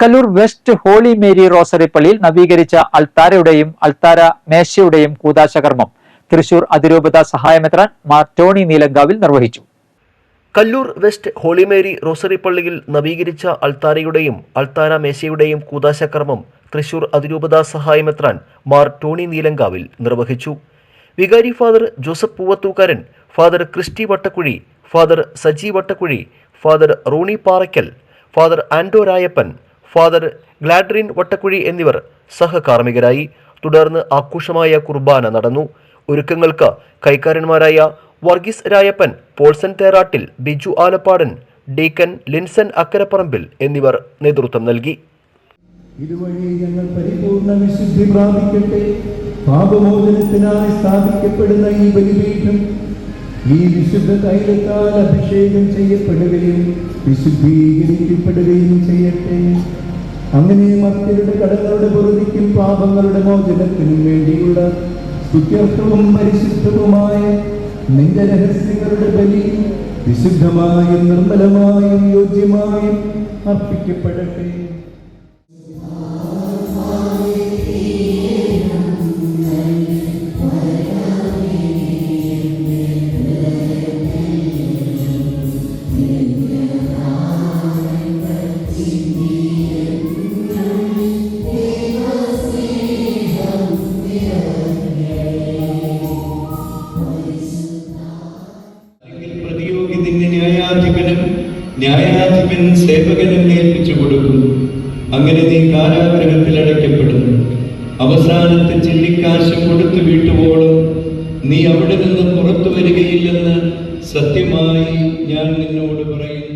Kallur west holy Mary rosary പള്ളിയിൽ നവീകരിച്ച അൾത്താരയുടെയും അൾത്താര മേശയുടെയും കൂതാശകർമ്മം. തൃശൂർ അതിരൂപത സഹായമെത്രാൻ മാർ ടോണി നീലങ്കാവിൽ നിർവഹിച്ചു. കല്ലൂർ വെസ്റ്റ് ഹോളിമേരി റോസറി പള്ളിയിൽ നവീകരിച്ച അൾത്താരയുടെയും അൾത്താര മേശയുടെയും കൂതാശക്രമം തൃശൂർ അതിരൂപത സഹായമെത്രാൻ മാർ ടോണി നീലങ്കാവിൽ നിർവഹിച്ചു. വികാരി father Joseph Poovathookaran father Christy Vattakuzhy father Saji Vattakuzhy father Rony Parakkal father Ando Rayappan father Gladrin Vattakuzhy എന്നിവർ സഹകാർമ്മികരായി തുടർന്ന് ആഘോഷമായ കുർബാന നടന്നു. ഒരുക്കങ്ങൾക്ക് കൈക്കാരന്മാരായ വർഗീസ് രായപ്പൻ പോൾസൺ തേറാട്ടിൽ ബിജു ആലപ്പാടൻ ഡീക്കൻ ലിൻസൻ അക്കരപ്പറമ്പിൽ എന്നിവർ നേതൃത്വം നൽകി. ഇതുവഴി ഞങ്ങൾ പരിപൂർണ വിശുദ്ധി പ്രാപിക്കട്ടെ. പാപമോചനത്തിനായി സ്ഥാപിക്കപ്പെടുന്ന ഈ ബലിപീഠം ഈ വിശുദ്ധ തൈലത്താൽ അഭിഷേകം ചെയ്യപ്പെടുകയും വിശുദ്ധീകരിക്കപ്പെടുകയും ചെയ്യട്ടെ. അങ്ങനെ മക്കളുടെ കടകളുടെ പൊറുതിക്കും പാപങ്ങളുടെ മോചനത്തിനും വേണ്ടിയുള്ള സ്തുത്യർത്ഥവും പരിശുദ്ധവുമായ നിന്റെ രഹസ്യങ്ങളുടെ ബലി വിശുദ്ധമായും നിർമ്മലമായും യോജ്യമായും അർപ്പിക്കപ്പെടട്ടെ. ന്യായാധിപൻ സേവകനെ ഏൽപ്പിച്ചു കൊടുക്കും? അങ്ങനെ നീ കാരാഗ്രഹത്തിൽ അടയ്ക്കപ്പെടുന്നു. അവസാനത്തെ ചില്ലിക്കാശ് കൊടുത്തു വീട്ടുവോളും നീ അവിടെ നിന്ന് പുറത്തു വരികയില്ലെന്ന് സത്യമായി ഞാൻ നിന്നോട് പറയുന്നു.